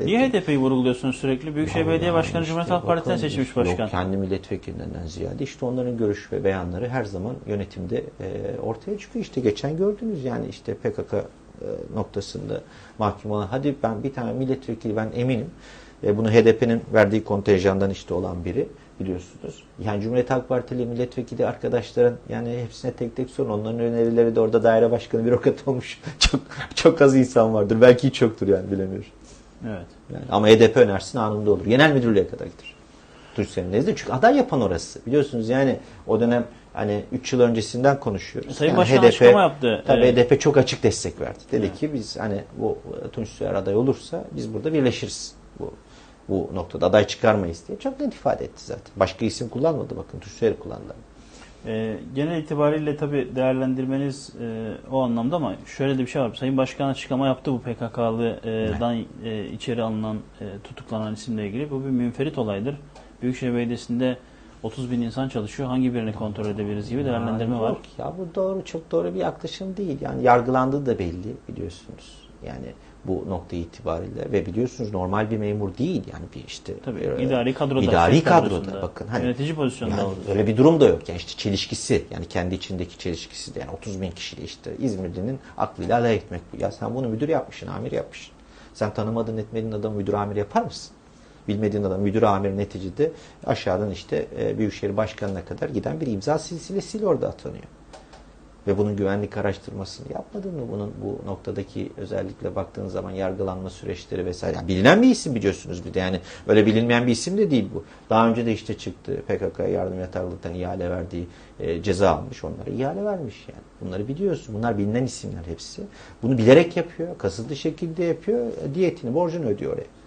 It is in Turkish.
Niye HDP'yi vurguluyorsunuz sürekli? Büyükşehir Belediye Başkanı işte Cumhuriyet Halk Partisi'nden seçilmiş başkan. Yok kendi milletvekillerinden ziyade işte onların görüş ve beyanları her zaman yönetimde e, ortaya çıkıyor. İşte geçen gördünüz yani işte PKK e, noktasında mahkum olan hadi ben bir tane milletvekili ben eminim e, bunu HDP'nin verdiği kontenjandan işte olan biri biliyorsunuz. Yani Cumhuriyet Halk Partili milletvekili arkadaşların yani hepsine tek tek sorun. Onların önerileri de orada daire başkanı bürokrat olmuş. Çok çok az insan vardır. Belki hiç yoktur yani bilemiyorum. Evet. Yani ama HDP önersin anında olur. Genel müdürlüğe kadar gider. Tuğçe'nin nezdinde. Çünkü aday yapan orası. Biliyorsunuz yani o dönem hani 3 yıl öncesinden konuşuyoruz. Sayın yani Başkan açıklama yaptı. Tabii Evet. HDP çok açık destek verdi. Dedi Evet. ki biz hani bu Tunç Soyer aday olursa biz burada birleşiriz. Bu bu noktada aday çıkarmayız diye çok net ifade etti zaten. Başka isim kullanmadı bakın Tunç Soyer'i kullandı. Ee, genel itibariyle tabii değerlendirmeniz e, o anlamda ama şöyle de bir şey var. Sayın Başkan açıklama yaptı bu PKK'lıdan e, içeri alınan, e, tutuklanan isimle ilgili. Bu bir münferit olaydır. Büyükşehir Belediyesi'nde 30 bin insan çalışıyor. Hangi birini kontrol edebiliriz gibi değerlendirme Ya var. Ya bu doğru çok doğru bir yaklaşım değil. Yani yargılandığı da belli biliyorsunuz. Yani bu nokta itibariyle ve biliyorsunuz normal bir memur değil yani bir işte Tabii e, idari kadroda. idari kadroda bakın hani Yönetici pozisyonunda yani öyle bir durum da yok. Yani işte çelişkisi yani kendi içindeki çelişkisi de yani 30 bin kişiyle işte İzmirli'nin aklıyla alay etmek bu. Ya sen bunu müdür yapmışsın, amir yapmışsın. Sen tanımadığın etmediğin adamı müdür amir yapar mısın? Bilmediğin adam müdür amir neticede aşağıdan işte e, Büyükşehir Başkanı'na kadar giden bir imza silsilesiyle orada atanıyor. Ve bunun güvenlik araştırmasını yapmadın mı? Bunun bu noktadaki özellikle baktığın zaman yargılanma süreçleri vesaire. Yani bilinen bir isim biliyorsunuz bir de yani öyle bilinmeyen bir isim de değil bu. Daha önce de işte çıktı PKK'ya yardım yatarlıktan ihale verdiği e, ceza almış onlara ihale vermiş yani. Bunları biliyorsun. Bunlar bilinen isimler hepsi. Bunu bilerek yapıyor. Kasıtlı şekilde yapıyor. e, Diyetini, borcunu ödüyor oraya.